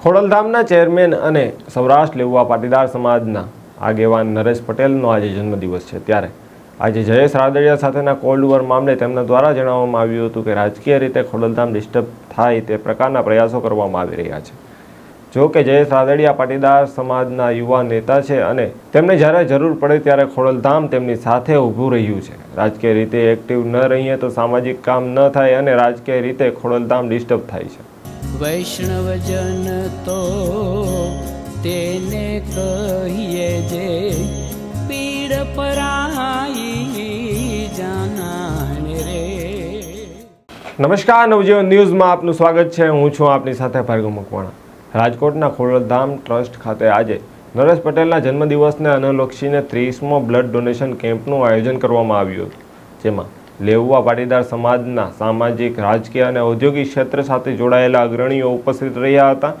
ખોડલધામના chairman અને સૌરાષ્ટ્ર લેવા પાટીદાર સમાજના આગેવાન નરેશ પટેલનો આજે જન્મદિવસ છે. ત્યારે આજે જયેશ રાદડિયા સાથેના કોલ્ડ વોર મામલે તેમના દ્વારા જણાવવામાં આવ્યું હતું કે રાજકીય રીતે ખોડલધામ ડિસ્ટર્બ થાય તે પ્રકારના પ્રયાસો કરવામાં આવી રહ્યા છે. જો કે જયેશ રાદડિયા પાટીદાર સમાજના યુવા નેતા છે અને તેમને જ્યારે જરૂર પડે ત્યારે ખોડલધામ તેમની સાથે ઊભું રહ્યું છે. રાજકીય રીતે એક્ટિવ ન રહીએ તો સામાજિક કામ ન થાય અને રાજકીય રીતે ખોડલધામ ડિસ્ટર્બ થાય છે. વૈષ્ણવજન તો તેને કહીએ જે પીડ પરાઈ જાનાને રે. નમસ્કાર, નવજીવન ન્યૂઝમાં આપનું સ્વાગત છે. હું છું આપની સાથે ભાર્ગવ મકવાણા. રાજકોટના ખોડલધામ ટ્રસ્ટ ખાતે આજે નરેશ પટેલના જન્મદિવસને અનુલક્ષીને ત્રીસમો બ્લડ ડોનેશન કેમ્પનું આયોજન કરવામાં આવ્યું હતું. જેમાં લેઉવા પાટીદાર સમાજના સામાજિક, રાજકીય અને ઔદ્યોગિક ક્ષેત્ર સાથે જોડાયેલા અગ્રણીઓ ઉપસ્થિત રહ્યા હતા.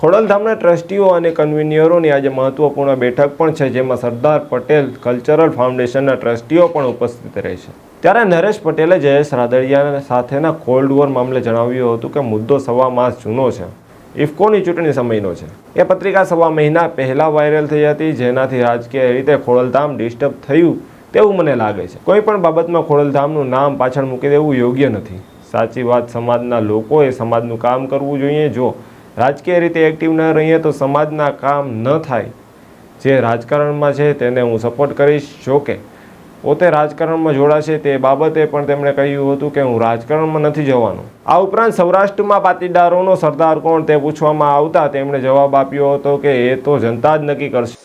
ખોડલધામના ટ્રસ્ટીઓ અને કન્વીનિયરોની આજે મહત્વપૂર્ણ બેઠક પણ છે, જેમાં સરદાર પટેલ કલ્ચરલ ફાઉન્ડેશનના ટ્રસ્ટીઓ પણ ઉપસ્થિત રહેશે ત્યારે નરેશ પટેલે જયેશ રાદડિયા સાથેના કોલ્ડ વોર મામલે જણાવ્યું હતું કે મુદ્દો સવા માસ જૂનો છે. ઇફકોની ચૂંટણી સમયનો છે. એ પત્રિકા સવા મહિના પહેલાં વાયરલ થઈ હતી, જેનાથી રાજકીય રીતે ખોડલધામ ડિસ્ટર્બ થયું. તેવું મને લાગે છે. કોઈ પણ બાબતમાં ખોડલધામનું નામ પાછળ મૂકી દેવું યોગ્ય નથી. સાચી વાત, સમાજના લોકોએ સમાજનું કામ કરવું જોઈએ. જો રાજકીય રીતે એક્ટિવ ન રહીએ તો સમાજના કામ ન થાય. જે રાજકારણમાં છે તેને હું સપોર્ટ કરીશ. જો કે પોતે રાજકારણમાં જોડાશે તે બાબતે પણ તેમણે કહ્યું હતું કે હું રાજકારણમાં નથી જવાનું. આ ઉપરાંત સૌરાષ્ટ્રમાં પાટીદારોનો સરદાર કોણ તે પૂછવામાં આવતા તેમણે જવાબ આપ્યો હતો કે એ તો જનતા જ નક્કી કરશે.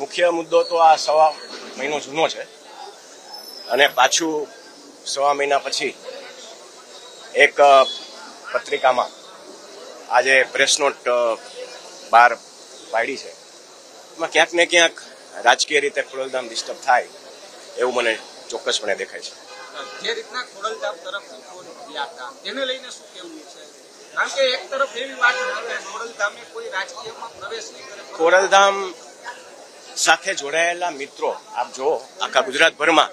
મુખ્ય મુદ્દો તો આ સવા મહિનો જૂનો છે. અને પાછું સવા મહિના પછી એક પત્રિકામાં આજે પ્રેસ નોટ બહાર પાડી છે. એમાં ક્યાંક ને ક્યાંક રાજકીય રીતે ખોડલધામ ડિસ્ટર્બ થાય એવું મને ચોક્કસપણે દેખાય છે. જે રીતના ખોડલધામ તરફથી ફોન હતા તેને લઈને શું કેવું છે? કારણ કે એક તરફ એવી વાત ખોડલધામે કોઈ રાજકીયમાં પ્રવેશ નહીં કરે. ખોડલધામ સાથે જોડાયેલા મિત્રો આપ જુઓ આખા ગુજરાતભરમાં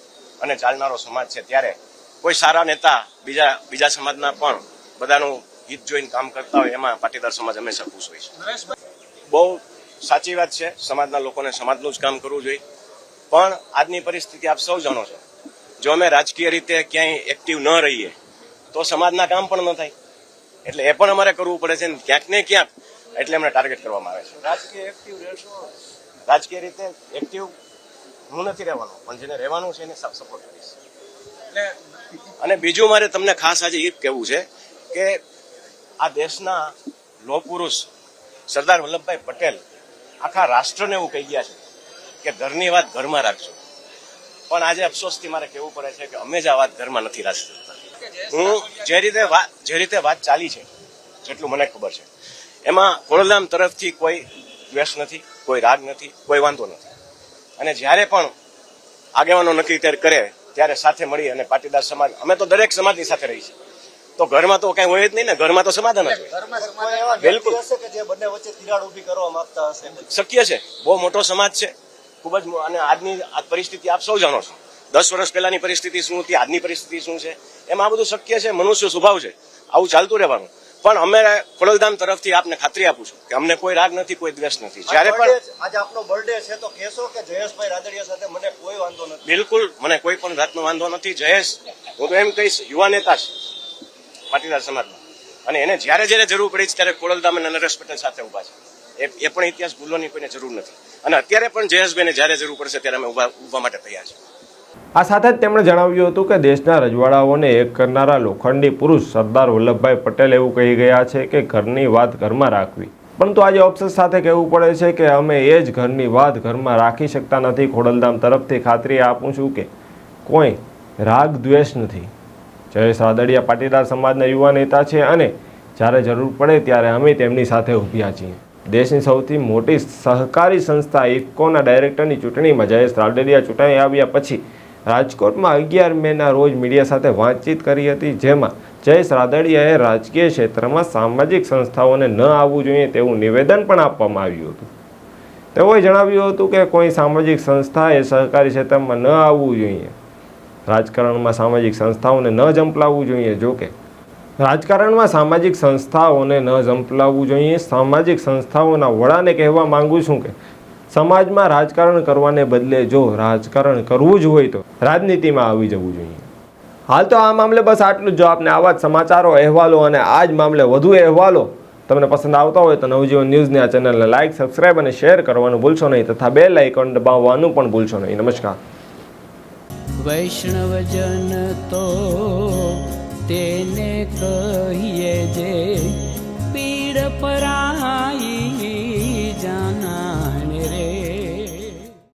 અને ચાલનારો સમાજ છે. ત્યારે કોઈ સારા નેતા બીજા બીજા સમાજના પણ બધાનું હિત જોઈને કામ કરતા હોય એમાં પાટીદાર સમાજ હંમેશા ખુશ હોય છે. બહુ સાચી વાત છે. સમાજના લોકોને સમાજનું જ કામ કરવું જોઈએ. પણ આજની પરિસ્થિતિ આપ સૌ જાણો છો. જો અમે રાજકીય રીતે ક્યાંય એક્ટિવ ન રહીએ તો સમાજના કામ પણ ન થાય. એટલે એ પણ અમારે કરવું પડે છે ક્યાંક ને ક્યાંક. એટલે અમને ટાર્ગેટ કરવામાં આવે છે. રાજકીય એક્ટિવ રહેશો. રાજકીય રીતે એક્ટિવ હું નથી રહેવાનો પણ જેને રહેવાનું છે એને સપોર્ટ કરીશ. એટલે અને બીજું મારે તમને ખાસ આજે એ કહેવું છે કે આ દેશના લો પુરુષ સરદાર વલ્લભભાઈ પટેલ આખા રાષ્ટ્રને એવું કહી ગયા છે કે ઘરની વાત ઘરમાં રાખજો. પણ આજે અફસોસથી મારે કહેવું પડે છે કે અમે જ આ વાત ઘરમાં નથી રાખી શકતા હું જે રીતે વાત જે રીતે વાત ચાલી છે જેટલું મને ખબર છે. એમાં કોળલામ તરફથી કોઈ દ્વેષ નથી કોઈ રાગ નથી કોઈ વાંધો નથી. અને જ્યારે પણ આગેવાનો નક્કી ત્યારે કરે ત્યારે સાથે મળી અને પાટીદાર સમાજ અમે તો દરેક સમાજની સાથે રહી છે. તો ઘરમાં તો કઈ હોય જ નહીં ને ઘરમાં તો સમાધાન જ બિલકુલ. કે જે બંને વચ્ચે તિરાડ ઊભી કરવા માંગતા શક્ય છે. બહુ મોટો સમાજ છે. ખૂબ જ અને આજની આ પરિસ્થિતિ આપ સૌ જાણો છો. દસ વર્ષ પહેલાની પરિસ્થિતિ શું હતી? આજની પરિસ્થિતિ શું છે? એમાં આ બધું શક્ય છે. મનુષ્ય સ્વભાવ છે. આવું ચાલતું રહેવાનું. પણ અમે ખોડલધામ તરફથી આપને ખાતરી આપું છું કે અમને કોઈ રાગ નથી કોઈ દ્વેષ નથી. જ્યારે પણ આજે આપનો બર્થડે છે તો કહેશો કે જયેશભાઈ રાદડિયા સાથે મને કોઈ વાંધો નથી? બિલકુલ મને કોઈ પણ જાતનો વાંધો નથી. જયેશ હું તો એમ કહીશ યુવા નેતા છે પાટીદાર સમાજમાં અને એને જ્યારે જ્યારે જરૂર પડી છે ત્યારે ખોડલધામ અને નરેશ પટેલ સાથે ઊભા છે. એ પણ ઇતિહાસ ભૂલવાની કોઈને જરૂર નથી. અને અત્યારે પણ જયેશભાઈને જ્યારે જરૂર પડશે ત્યારે અમે ઊભા ઊભા માટે તૈયાર છે આ સાથે જ તેમણે જણાવ્યું હતું કે દેશના રજવાડાઓને એક કરનારા લોખંડી પુરુષ સરદાર વલ્લભભાઈ પટેલ એવું કહી ગયા છે કે ઘરની વાત ઘરમાં રાખવી. પરંતુ આજે ઓપ્શન સાથે કહેવું પડે છે કે અમે એ જ ઘરની વાત ઘરમાં રાખી શકતા નથી. ખોડલધામ તરફથી ખાતરી આપું છું કે કોઈ રાગ દ્વેષ નથી. જયેશ રાદડિયા પાટીદાર સમાજના યુવા નેતા છે અને જ્યારે જરૂર પડે ત્યારે અમે તેમની સાથે ઊભ્યા છીએ. દેશની સૌથી મોટી સહકારી સંસ્થા ઇફકોના ડાયરેક્ટરની ચૂંટણીમાં જયેશ રાદડિયા ચૂંટાઈ આવ્યા પછી રાજકોટમાં અગિયાર મેના રોજ મીડિયા સાથે વાતચીત કરી હતી, જેમાં જયેશ રાદડિયાએ રાજકીય ક્ષેત્રમાં સામાજિક સંસ્થાઓને ન આવવું જોઈએ તેવું નિવેદન પણ આપવામાં આવ્યું હતું. તેઓએ જણાવ્યું હતું કે કોઈ સામાજિક સંસ્થાએ સહકારી ક્ષેત્રમાં ન આવવું જોઈએ. રાજકારણમાં સામાજિક સંસ્થાઓને ન જંપલાવવું જોઈએ. જોકે રાજકારણમાં સામાજિક સંસ્થાઓને ન જંપલાવવું જોઈએ, સામાજિક સંસ્થાઓના વડાને કહેવા માંગુ છું કે સમાજમાં રાજકારણ કરવાને બદલે જો રાજકારણ કરવું જ હોય તો રાજનીતિમાં આવી જવું જોઈએ. હાલ તો આ મામલે બસ આટલું જ. જો આપને આવા જ સમાચારો, અહેવાલો અને આ જ મામલે વધુ અહેવાલો તમને પસંદ આવતા હોય તો નવજીવન ન્યૂઝની આ ચેનલને લાઇક સબસ્ક્રાઇબ અને શેર કરવાનું ભૂલશો નહીં તથા બેલ આઇકોન દબાવવાનું પણ ભૂલશો નહીં. નમસ્કાર. વૈષ્ણવજન તો તેને કહીએ જે પીડ પરાઈ જાના